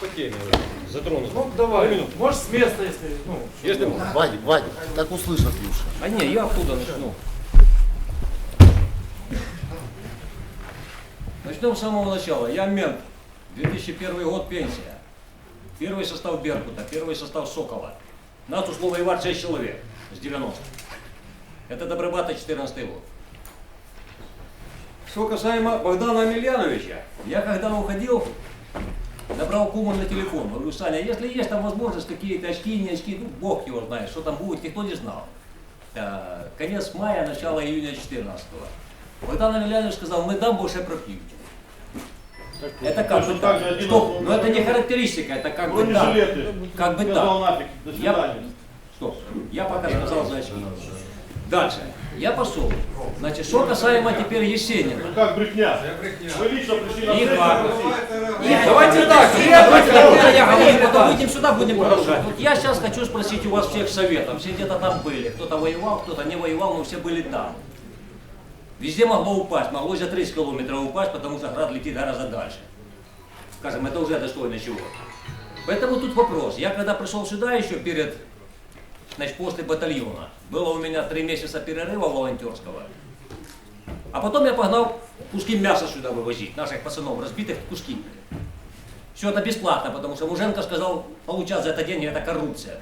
по теме затронуты. Ну давай, можешь с места, если, ну, Если... Вадик, Вадик, так услышат лучше. А не, я оттуда начну. Начнем с самого начала. Я мент. 2001 год пенсия. Первый состав Беркута, первый состав Сокола. Нас ушло воевать 6 человек с 90. Это Добробата 14 год. Что касаемо Богдана Емельяновича, я когда уходил, набрал кума на телефон. Говорю, Саня, если есть там возможность, какие-то очки, не очки, ну, бог его знает, что там будет, никто не знал. Э, Конец мая, начало июня 14 Богдан Емельянович сказал, мы дам больше пропьют. Это как бы так. Стоп, но это не характеристика, это как бы так. Как бы так. Я, стоп, я пока сказал за очки. Дальше. Я пошел. Значит, что касаемо теперь Есенина. Ну как брехня? Вы лично пришли на И встречу давайте так, Давайте, когда я говорю, потом выйдем сюда, будем продолжать. Вот я сейчас хочу спросить у вас всех советов. Все где-то там были. Кто-то воевал, кто-то не воевал, но все были там. Везде могло упасть, могло за 30 километров упасть, потому что град летит гораздо дальше. Скажем, это уже достойно чего. Поэтому тут вопрос. Я когда пришел сюда еще перед, значит, после батальона, было у меня три месяца перерыва волонтерского. А потом я погнал куски мяса сюда вывозить, наших пацанов, разбитых куски. Все это бесплатно, потому что Муженко сказал, получать за это деньги это коррупция.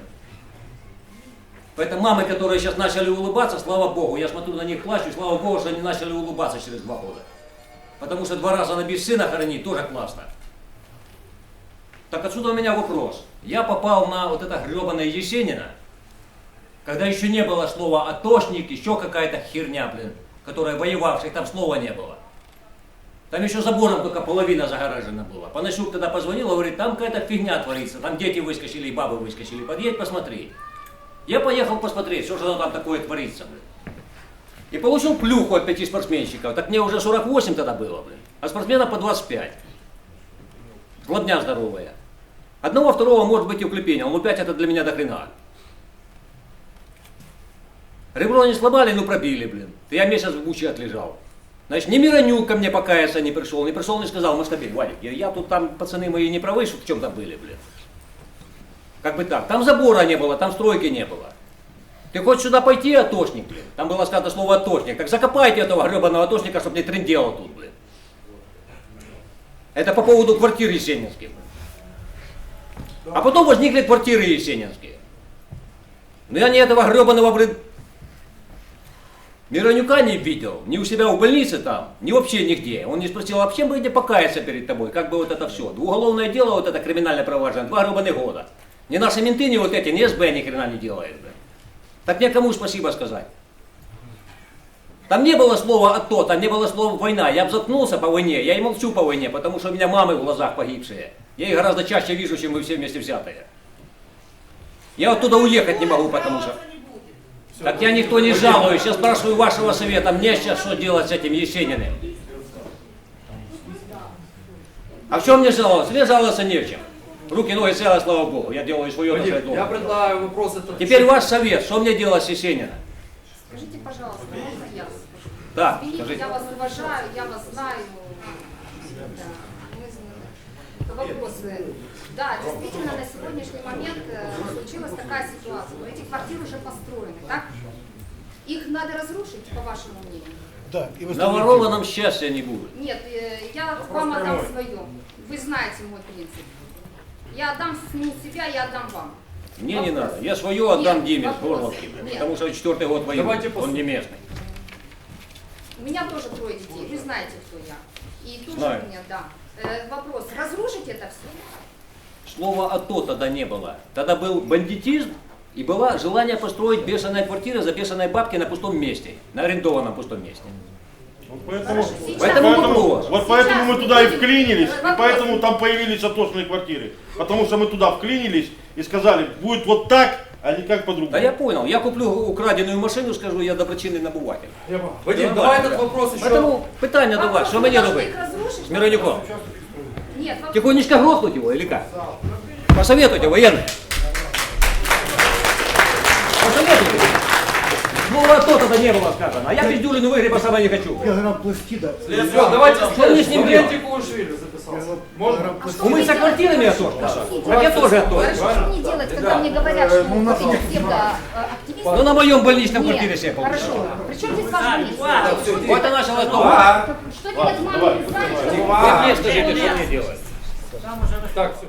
Поэтому мамы, которые сейчас начали улыбаться, слава Богу, я смотрю на них плачу, слава Богу, что они начали улыбаться через два года. Потому что два раза набить сына хоронить тоже классно. Так отсюда у меня вопрос. Я попал на вот это гребаное Есенина, когда еще не было слова атошник, еще какая-то херня, блин, которая воевавших, там слова не было. Там еще забором только половина загоражена была. Панасюк тогда позвонил, говорит, там какая-то фигня творится, там дети выскочили и бабы выскочили, подъедь посмотри. Я поехал посмотреть, что же там такое творится, блин. И получил плюху от пяти спортсменщиков. Так мне уже 48 тогда было, блин. А спортсменов по 25. Глодня здоровая. Одного, второго, может быть, и уклепение. Ну, 5 это для меня до хрена. Ребро не сломали, ну пробили, блин. Я месяц в буче отлежал. Значит, ни Миронюк ко мне покаяться не пришел, не пришел, не сказал, Маштабель, Валик, я, я тут там, пацаны мои, не правы, что в чем-то были, блин. Как бы так. Там забора не было, там стройки не было. Ты хочешь сюда пойти, атошник, блин? Там было сказано слово атошник. Так закопайте этого гребаного атошника, чтобы не трендело тут, блин. Это по поводу квартир есенинских. А потом возникли квартиры есенинские. Но я ни этого гребаного, блин, Миронюка не видел, ни у себя в больнице там, ни вообще нигде. Он не спросил, а чем бы не покаяться перед тобой, как бы вот это все. Уголовное дело, вот это криминальное провожение, два гребаных года. Ни наши менты, ни вот эти, ни СБ ни хрена не делает. блин. Так мне кому спасибо сказать? Там не было слова «АТО», там не было слова «война». Я заткнулся по войне, я и молчу по войне, потому что у меня мамы в глазах погибшие. Я их гораздо чаще вижу, чем вы все вместе взятые. Я оттуда уехать не могу, потому что... Так я никто не жалую, сейчас спрашиваю вашего совета, мне сейчас что делать с этим Есениным? А в чем мне жаловаться? Мне жаловаться не в чем. Руки, ноги целы, слава Богу, я делаю свое Вадим, я предлагаю вопрос это... Теперь ваш совет, что мне делать с Есениным? Скажите, пожалуйста, можно я скажу? Так, Извините, скажите. я вас уважаю, я вас знаю. Да, мы. Вопросы. Да, действительно, на сегодняшний момент э, случилась такая ситуация. Но эти квартиры уже построены, так? Их надо разрушить, по вашему мнению? Да, и На ворованном счастья не будет. Нет, э, я вам отдам свое. Вы знаете мой принцип. Я отдам ним себя, я отдам вам. Мне не Вопрос. надо. Я свое отдам Нет, Диме вопрос. Горловке, потому что четвертый год воюет, Давайте он не местный. У меня тоже трое детей, вы знаете, кто я. И тоже Знаю. у меня, да. Э, вопрос, разрушить это все? Слова «АТО» тогда не было. Тогда был бандитизм и было желание построить бешеные квартиры за бешеные бабки на пустом месте, на арендованном пустом месте. Вот Поэтому, Хорошо, сейчас- Поэтому поэтому, вот поэтому мы туда и вклинились, и поэтому там появились атошные квартиры. Потому что мы туда вклинились и сказали, будет вот так, а не как по-другому. Да я понял, я куплю украденную машину, скажу, я доброчинный набуватель. Я понял. Вадим, давай да. этот вопрос еще... Поэтому питання до вас, мені Вопрос, робити? С Миронюком. Нет, вопрос. Тихонечко грохнуть его или как? Посоветуйте, военный. Посоветуйте. Ну, а то тогда не было сказано. А я пиздюлину выгреб, а сама не хочу. Килограмм пластида. Все, давайте Что мне с ним делать? Лентик Кулушвили записался. А Умыться делать? квартирами я тоже Подождите. Так я тоже оттуда. Что мне делать, когда мне говорят, что вот эти псевдоактивисты... Ну, на моем больничном квартире себе получится. Хорошо. Причем здесь ваш больничный? Вот она начала дома. Что делать маме? Вы мне скажите, что мне делать? Так, все.